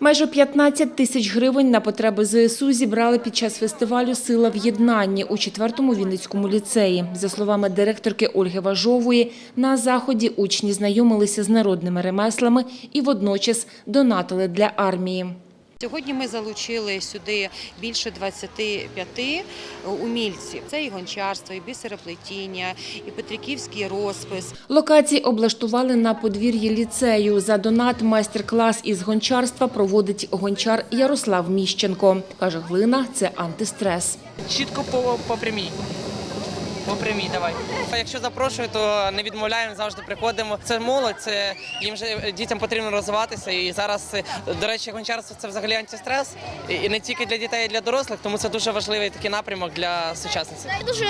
Майже 15 тисяч гривень на потреби ЗСУ зібрали під час фестивалю Сила в єднанні у 4-му Вінницькому ліцеї. За словами директорки Ольги Важової, на заході учні знайомилися з народними ремеслами і водночас донатили для армії. Сьогодні ми залучили сюди більше 25 умільців. Це і гончарство, і бісероплетіння, і петриківський розпис. Локації облаштували на подвір'ї ліцею. За донат майстер-клас із гончарства проводить гончар Ярослав Міщенко. Каже, глина – це антистрес. Чітко по, по прямій. По прямій, давай. Якщо запрошую, то не відмовляємо, завжди приходимо. Це молодь, це їм же дітям потрібно розвиватися. І зараз, до речі, гончарство це взагалі антистрес. І і не тільки для дітей, а й для дорослих, тому це дуже важливий такий напрямок для сучасниці. Мені дуже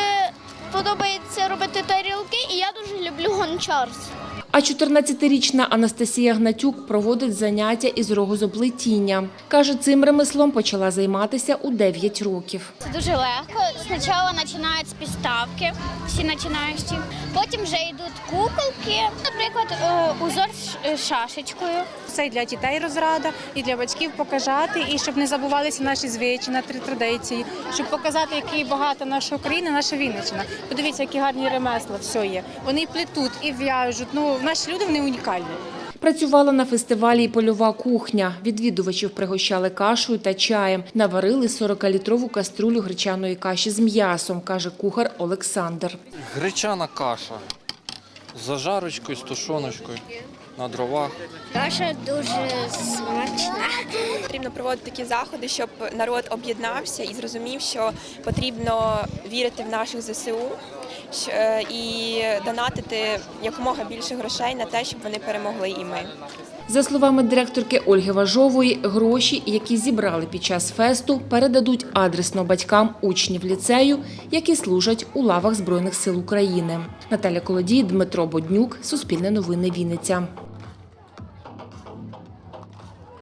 подобається робити тарілки, і я дуже люблю гончарство. А 14-річна Анастасія Гнатюк проводить заняття із рогозоплетіння. Каже, цим ремеслом почала займатися у 9 років. Це дуже легко. Спочатку починають з підставки, всі починаючі. Потім вже йдуть куколки, наприклад, е, узор е, шашечкою. Це і для дітей розрада, і для батьків показати, і щоб не забувалися наші звичаї, наші традиції, щоб показати, який багата наша Україна, наша Вінниччина. Подивіться, які гарні ремесла, все є. Вони і плетуть, і в'яжуть. Ну, наші люди вони унікальні. Працювала на фестивалі і польова кухня. Відвідувачів пригощали кашею та чаєм. Наварили 40-літрову каструлю гречаної каші з м'ясом, каже кухар Олександр. Гречана каша з зажарочкою, з тушоночкою на дровах. Каша дуже смачна. Потрібно проводити такі заходи, щоб народ об'єднався і зрозумів, що потрібно вірити в наших ЗСУ е, і донатити якомога більше грошей на те, щоб вони перемогли і ми. За словами директорки Ольги Важової, гроші, які зібрали під час фесту, передадуть адресно батькам учнів ліцею, які служать у лавах Збройних сил України. Наталя Колодій, Дмитро Боднюк, Суспільне новини Вінниця.